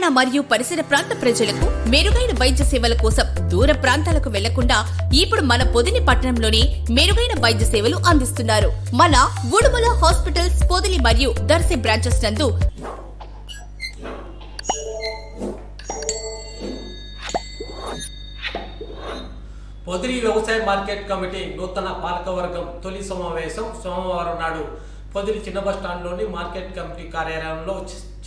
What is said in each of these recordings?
తెలంగాణ మరియు పరిసర ప్రాంత ప్రజలకు మెరుగైన వైద్య సేవల కోసం దూర ప్రాంతాలకు వెళ్ళకుండా ఇప్పుడు మన పొదిని పట్టణంలోనే మెరుగైన వైద్య సేవలు అందిస్తున్నారు. మన ఉడుమల హాస్పిటల్స్ పొదిలి మరియు దర్శి బ్రాంచెస్ నందు పొదిలి వ్యవసాయ మార్కెట్ కమిటీ నూతన పాలకవర్గం తొలి సమావేశం సోమవారం నాడు పొదిలి చిన్న బస్ స్టాండ్లోని మార్కెట్ కమిటీ కార్యాలయంలో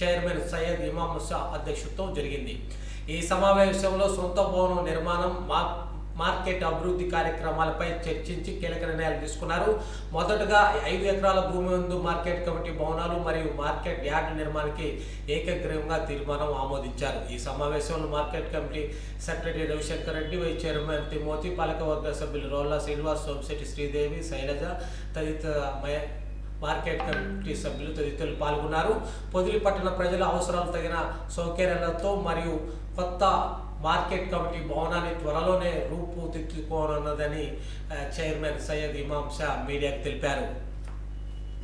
చైర్మన్ సయ్యద్ ఇమాం ముసా అధ్యక్షతతో జరిగింది. ఈ సమావేశంలో సొంత భవనం నిర్మాణం మా- మార్కెట్ అభివృద్ధి కార్యక్రమాలపై చర్చించి కీలక నిర్ణయాలు తీసుకున్నారు. మొదటగా ఐదు ఎకరాల భూమి ముందు మార్కెట్ కమిటీ భవనాలు మరియు మార్కెట్ యార్డ్ నిర్మాణానికి ఏకగ్రీవంగా తీర్మానం ఆమోదించారు. ఈ సమావేశంలో market committee secretary Ravishankar Reddy vice chairman Timothy పాలకవర్గ సభ్యులు రోల్లా శ్రీనివాస్ సోమశెట్టి శ్రీదేవి శైలజ తదితర మార్కెట్ కమిటీ సభ్యులు తదితరులు పాల్గొన్నారు. పొదిలి పట్టణ ప్రజల అవసరాలు తగిన సౌకర్యాలతో మరియు కొత్త మార్కెట్ కమిటీ భవనాన్ని త్వరలోనే రూపుదిద్దుకోనున్నదని చైర్మన్ సయ్యద్ ఇమాం షా మీడియాకు తెలిపారు.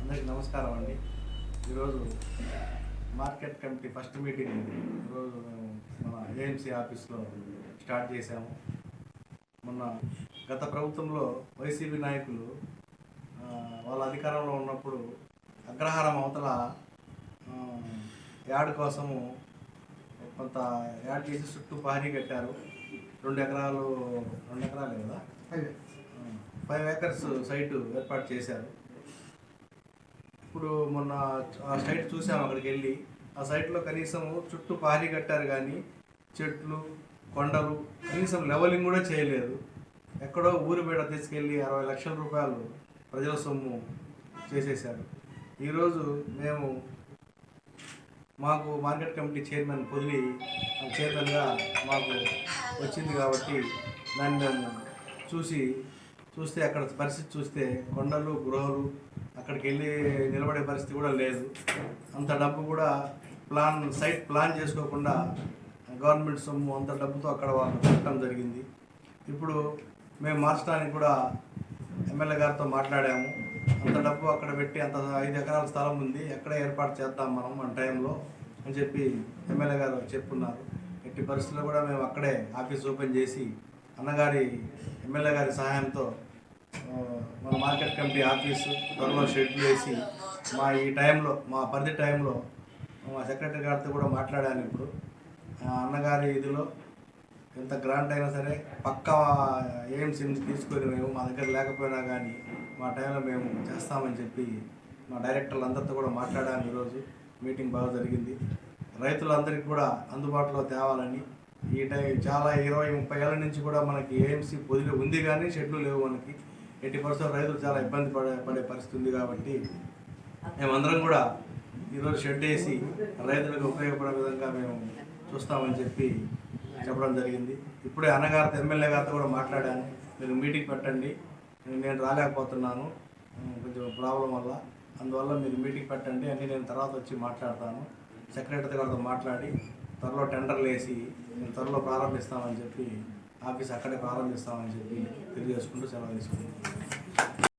అందరికీ నమస్కారం అండి. ఈరోజు మార్కెట్ కమిటీ ఫస్ట్ మీటింగ్ ఈరోజు మేము మన ఏఎంసీ ఆఫీస్లో స్టార్ట్ చేశాము. మొన్న గత ప్రభుత్వంలో వైసీపీ నాయకులు వాళ్ళ అధికారంలో ఉన్నప్పుడు అగ్రహారం అవతల ఆ, యార్డ్ కోసము కొంత యాడ్ చేసి చుట్టూ పహరీ కట్టారు. రెండు ఎకరాలు రెండు ఎకరాలు కదా? ఫైవ్ ఏకర్స్ సైటు ఏర్పాటు చేశారు. ఇప్పుడు మొన్న ఆ సైట్ చూసాము అక్కడికి వెళ్ళి. ఆ సైట్లో కనీసం చుట్టూ పారి కట్టారు కానీ చెట్లు కొండలు కనీసం లెవలింగ్ కూడా చేయలేదు. ఎక్కడో ఊరు బయట తీసుకెళ్ళి అరవై లక్షల రూపాయలు ప్రజల సొమ్ము చేసేశారు. ఈరోజు మేము మాకు మార్కెట్ కమిటీ చైర్మన్ పొదిలి చైర్మన్గా మాకు వచ్చింది కాబట్టి దాన్ని మేము చూసి చూస్తే అక్కడ పరిస్థితి చూస్తే కొండలు గృహలు అక్కడికి వెళ్ళి నిలబడే పరిస్థితి కూడా లేదు. అంత డబ్బు కూడా ప్లాన్ సైట్ ప్లాన్ చేసుకోకుండా గవర్నమెంట్ సొమ్ము అంత డబ్బుతో అక్కడ వాళ్ళు పెట్టడం జరిగింది. ఇప్పుడు మేము మార్చడానికి కూడా ఎమ్మెల్యే గారితో మాట్లాడాము. అంత డబ్బు అక్కడ పెట్టి అంత ఐదు ఎకరాల స్థలం ఉంది ఎక్కడ ఏర్పాటు చేద్దాం మనం మన టైంలో అని చెప్పి ఎమ్మెల్యే గారు చెప్పున్నారు. ఎట్టి పరిస్థితుల్లో కూడా మేము అక్కడే ఆఫీస్ ఓపెన్ చేసి అన్నగారి ఎమ్మెల్యే గారి సహాయంతో మన మార్కెట్ కమిటీ ఆఫీసు త్వరలో షెడ్యూల్ చేసి మా ఈ టైంలో మా పరిధి టైంలో మా సెక్రటరీ గారితో కూడా మాట్లాడాను ఇప్పుడు. అన్నగారి ఇదిలో ఎంత గ్రాంట్ అయినా సరే పక్కా ఎయిమ్స్ నుంచి తీసుకొని మేము మా దగ్గర లేకపోయినా కానీ మా టైంలో మేము చేస్తామని చెప్పి మా డైరెక్టర్లు అందరితో కూడా మాట్లాడాము ఈరోజు. మీటింగ్ బాగా జరిగింది. రైతులందరికీ కూడా అందుబాటులో తేవాలని ఈ టైం చాలా ఇరవై ముప్పై ఏళ్ళ నుంచి కూడా మనకి ఏఎంసీ పొదిలి ఉంది కానీ షెడ్యూల్ లేవు మనకి. ఎయిటీ పర్సెంట్ రైతులు చాలా ఇబ్బంది పడే పడే పరిస్థితి ఉంది కాబట్టి మేమందరం కూడా ఈరోజు షెడ్ వేసి రైతులకు ఉపయోగపడే విధంగా మేము చూస్తామని చెప్పి చెప్పడం జరిగింది. ఇప్పుడే అన్నగారితో ఎమ్మెల్యే గారితో కూడా మాట్లాడాను. మీరు మీటింగ్ పెట్టండి. నేను రాలేకపోతున్నాను. కొంచెం ప్రాబ్లం వల్ల. అందువల్ల మీరు మీటింగ్ పెట్టండి అని నేను తర్వాత వచ్చి మాట్లాడతాను. సెక్రటరీ గారితో మాట్లాడి త్వరలో టెండర్లు వేసి మేము త్వరలో ప్రారంభిస్తామని చెప్పి ఆఫీస్ అక్కడే ప్రారంభిస్తామని చెప్పి తెలియజేసుకుంటూ సెలవు తీసుకుంటాను